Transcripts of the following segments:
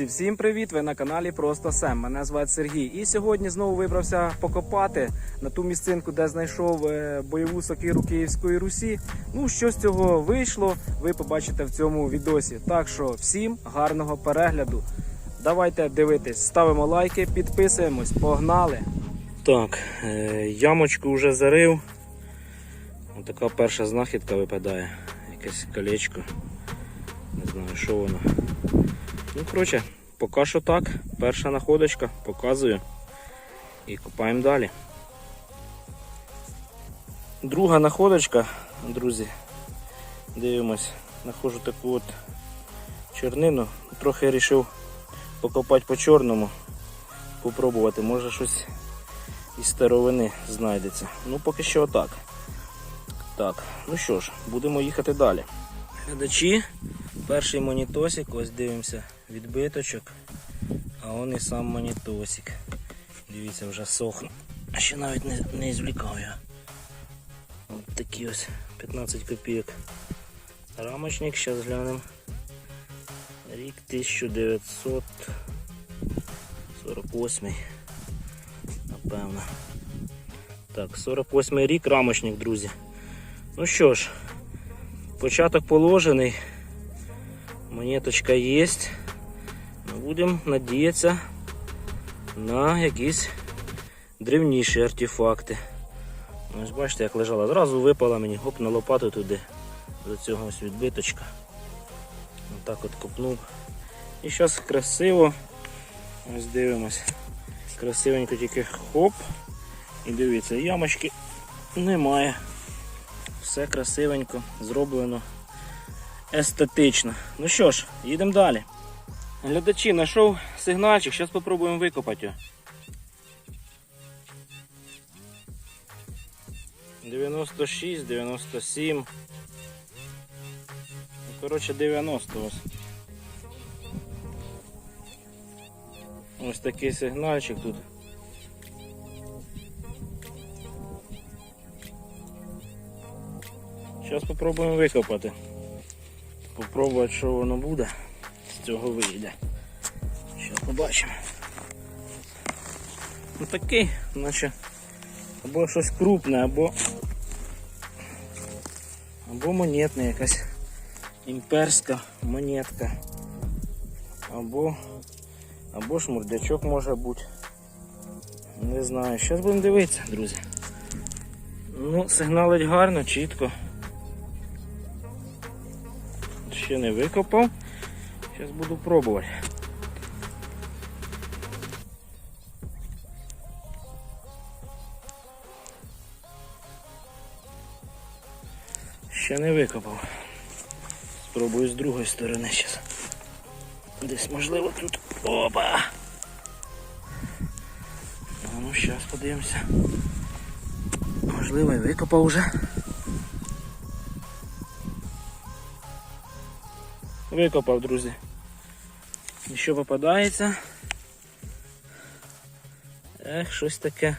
Друзі, всім привіт! Ви на каналі Просто Сем. Мене звати Сергій. І сьогодні знову вибрався покопати на ту місцинку, де знайшов е, бойову сокиру Київської Русі. Ну, що з цього вийшло, ви побачите в цьому відосі. Так що всім гарного перегляду. Давайте дивитись, ставимо лайки, підписуємось, погнали! Так, е, ямочку вже зарив. Така перша знахідка випадає. Якесь колечко. Не знаю, що воно. Ну, коротше, поки що так. Перша находочка, показую. І копаємо далі. Друга находочка, друзі. Дивимось, знаходжу таку от чернину. Трохи вирішив покопати по чорному. Попробувати, може щось із старовини знайдеться. Ну, поки що отак. Так, ну що ж, будемо їхати далі. Глядачі, перший монітосик, ось дивимося, відбиточок, а он і сам монітосик. Дивіться, вже сохне. А ще навіть не, не звлікав я. Ось такі ось 15 копійок. Рамочник, зараз глянемо. Рік 1948. Напевно. Так, 48 рік рамочник, друзі. Ну що ж, початок положений. Монеточка є. Будемо надіятися на якісь древніші артефакти. Ось бачите, як лежала. Зразу випала мені, гоп на лопату туди, до цього ось відбиточка. Отак от копнув. І зараз красиво. Ось дивимось. Красивенько тільки хоп. І дивіться, ямочки немає. Все красивенько, зроблено естетично. Ну що ж, їдемо далі. Глядачі, знайшов сигнальчик, зараз спробуємо викопати його. 96, 97. Ну, коротше, 90 ось. Ось такий сигнальчик тут. Зараз спробуємо викопати. Попробувати, що воно буде. З цього вийде. Зараз побачимо. Ну такий, наче або щось крупне, або або монетна якась імперська монетка. Або або шмурдячок може бути. Не знаю. Зараз будемо дивитися, друзі. Ну, сигналить гарно, чітко. Ще не викопав. Зараз буду пробувати. Ще не викопав. Спробую з другої сторони зараз. Десь можливо тут. Опа! Ну зараз подивимося. Можливо і викопав уже. Викопав, друзі. І що попадається? Ех, щось таке.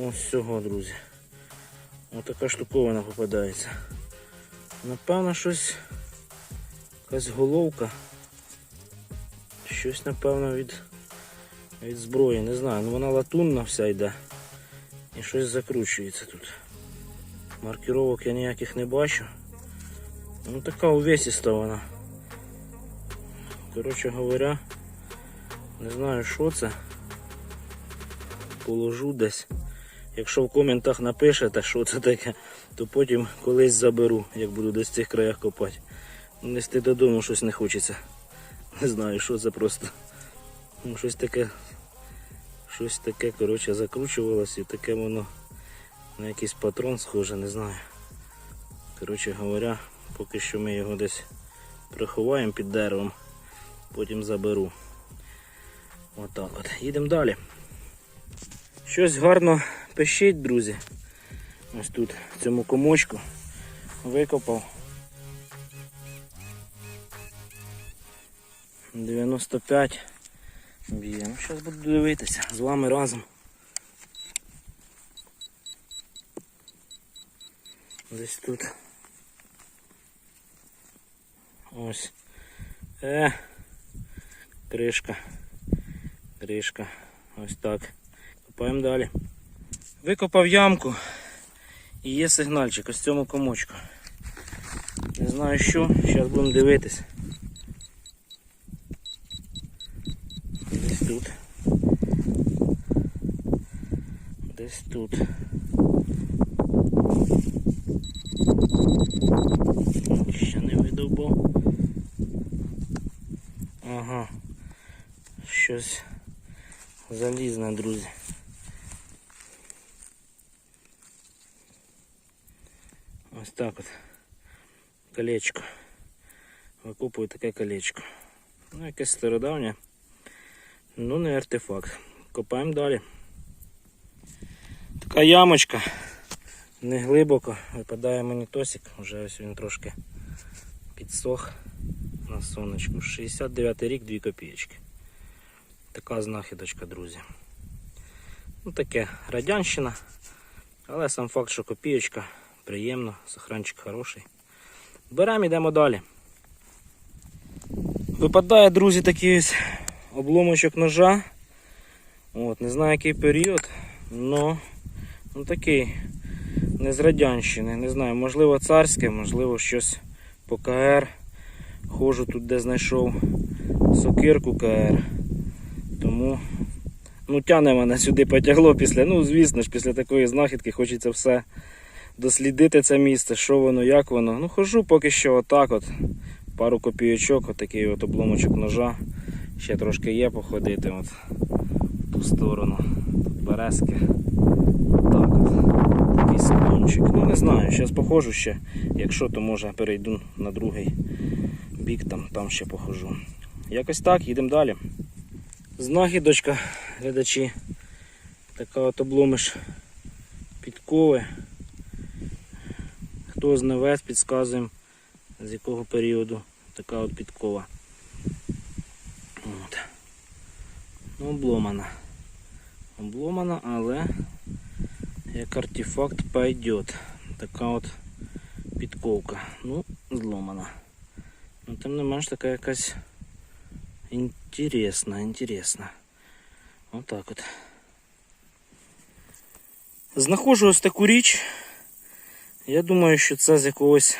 Ось цього, друзі. Ось така штуковина попадається. Напевно, щось. Якась головка. Щось, напевно, від від зброї, не знаю. Ну вона латунна вся йде. І щось закручується тут. Маркировок я ніяких не бачу. Ну така увесиста вона. Коротше говоря, не знаю що це. Положу десь. Якщо в коментах напишете, що це таке, то потім колись заберу, як буду десь в цих краях копати. Нести додому щось не хочеться. Не знаю, що це просто. Ну, щось таке, щось таке, коротше, закручувалось і таке воно на якийсь патрон схоже, не знаю. Коротше говоря, поки що ми його десь приховаємо під деревом, потім заберу. Отак от. Їдемо далі. Щось гарно пищить, друзі. Ось тут, в цьому комочку, викопав. 95 б'є. Ну, зараз буду дивитися з вами разом. Десь тут. Ось Е, кришка. Кришка. Ось так. Копаємо далі. Викопав ямку і є сигнальчик ось цьому комочку. Не знаю що, зараз будемо дивитись. Десь тут. Десь тут. Ще не видовбав. Щось залізне, друзі. Ось так от. Колечко. Викупую таке колечко. Ну, якесь стародавнє. Ну, не артефакт. Копаємо далі. Така ямочка. Не глибоко. Випадає монітосик. Вже ось він трошки підсох на сонечку. 69 рік, 2 копійки. Така знахідочка, друзі. Ну таке радянщина. Але сам факт, що копієчка, приємно, сохранчик хороший. Беремо, йдемо далі. Випадає, друзі, такий ось обломочок ножа. От, не знаю який період, но ну, такий не з радянщини. Не знаю, можливо царське, можливо щось по КР. Хожу тут, де знайшов сокирку КР. Тому ну, тяне мене сюди потягло після. Ну, звісно ж, після такої знахідки хочеться все дослідити це місце, що воно, як воно. Ну, хожу поки що отак от. Пару копійочок, отакий от обломочок ножа. Ще трошки є походити от в ту сторону. Тут березки. Отак от. Такий склончик. Ну не знаю, зараз походжу ще. Якщо, то може перейду на другий бік, там, там ще похожу. Якось так, їдемо далі. Знахідочка, глядачі. Така от обломиш підкови. Хто знавець, підказуємо з якого періоду така от підкова. От. Ну, обломана. Обломана, але як артефакт пойдет. Така от підковка. Ну, зломана. Ну, тим не менш така якась інтересна, інтересна. Отак от. Знаходжу ось таку річ. Я думаю, що це з якогось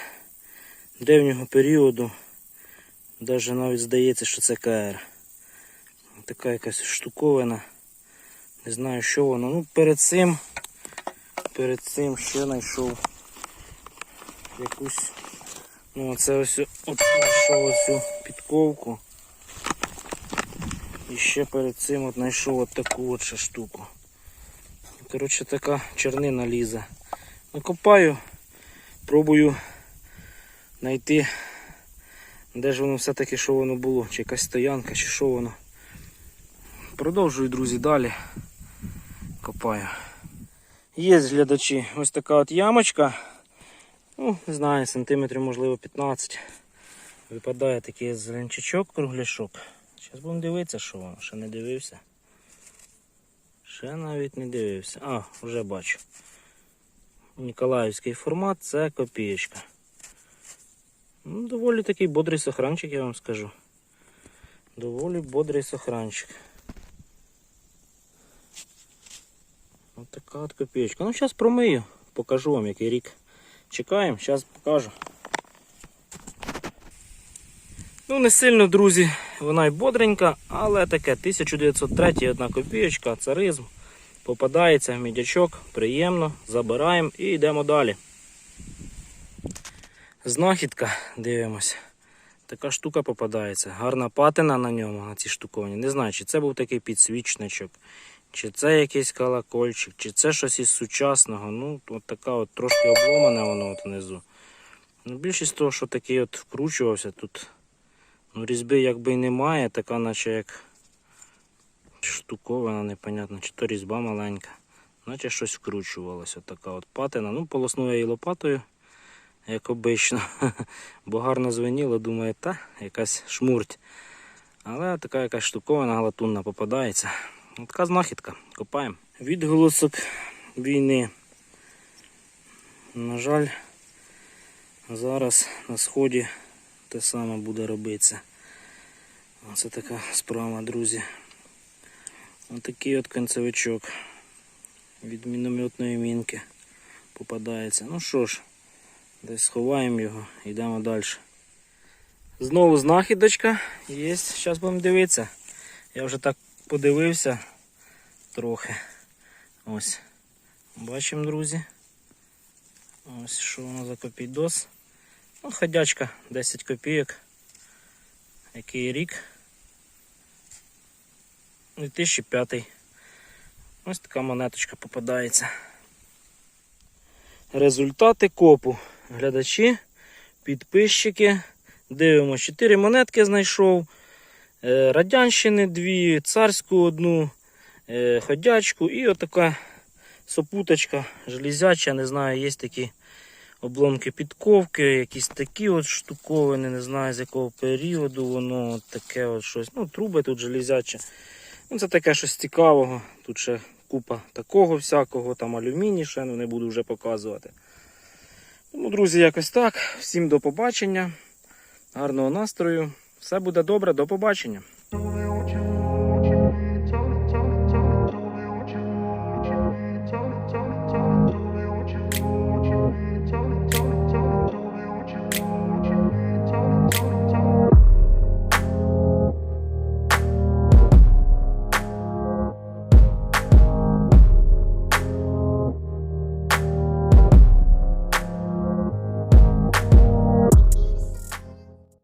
древнього періоду. Даже навіть здається, що це КР. Така якась штуковина. Не знаю, що воно. Ну, перед цим, перед цим ще знайшов якусь. Ну, оце ось от знайшов ось підковку. І ще перед цим от знайшов от таку от ще штуку. Коротше, така чернина лізе. Накопаю, пробую знайти, де ж воно все-таки що воно було, чи якась стоянка, чи що воно. Продовжую, друзі, далі. Копаю. Є глядачі, ось така от ямочка. Ну, не знаю, сантиметрів, можливо, 15. Випадає такий зеленчачок, кругляшок. Зараз будемо дивитися, що воно. Ще не дивився. Ще навіть не дивився. А, вже бачу. Ніколаївський формат це копієчка. Ну, доволі такий бодрий сохранчик, я вам скажу. Доволі бодрий сохранчик. Ось така от копієчка. Ну, зараз промию, покажу вам, який рік. Чекаємо, зараз покажу. Ну, не сильно, друзі, вона й бодренька, але таке 1903 одна копієчка, царизм. Попадається в мідячок, приємно, забираємо і йдемо далі. Знахідка, дивимося. Така штука попадається. Гарна патина на ньому, на цій штуковині. Не знаю, чи це був такий підсвічничок, чи це якийсь колокольчик, чи це щось із сучасного. Ну, от така от трошки обломане воно от внизу. Ну, більшість того, що такий от вкручувався, тут різьби якби немає, така наче як штуковина, непонятно, чи то різьба маленька. Наче щось вкручувалося. Така от патина. Ну, полосну я її лопатою, як обично. Бо гарно звеніло, думаю, та якась шмурть. Але така якась штуковина латунна попадається. Така знахідка. Копаємо. Відголосок війни. На жаль, зараз на сході те саме буде робитися. Оце така справа, друзі. Отакий от концевичок від мінометної мінки попадається. Ну що ж, десь сховаємо його, йдемо далі. Знову знахідочка є. Зараз будемо дивитися. Я вже так подивився трохи. Ось. Бачимо, друзі. Ось що воно за копійдос. Ну, ходячка 10 копійок. Який рік? 2005. Ось така монеточка попадається. Результати копу. Глядачі, підписчики. Дивимося, 4 монетки знайшов. Е, Радянщини дві, царську одну, е, ходячку і отака сопуточка железяча, не знаю, є такі обломки підковки, якісь такі от штуковини, не знаю з якого періоду воно таке от щось. Ну, труби тут железячі. Ну, це таке щось цікавого. Тут ще купа такого всякого, там алюміній ще, ну не буду вже показувати. Тому, друзі, якось так. Всім до побачення. Гарного настрою. Все буде добре, до побачення.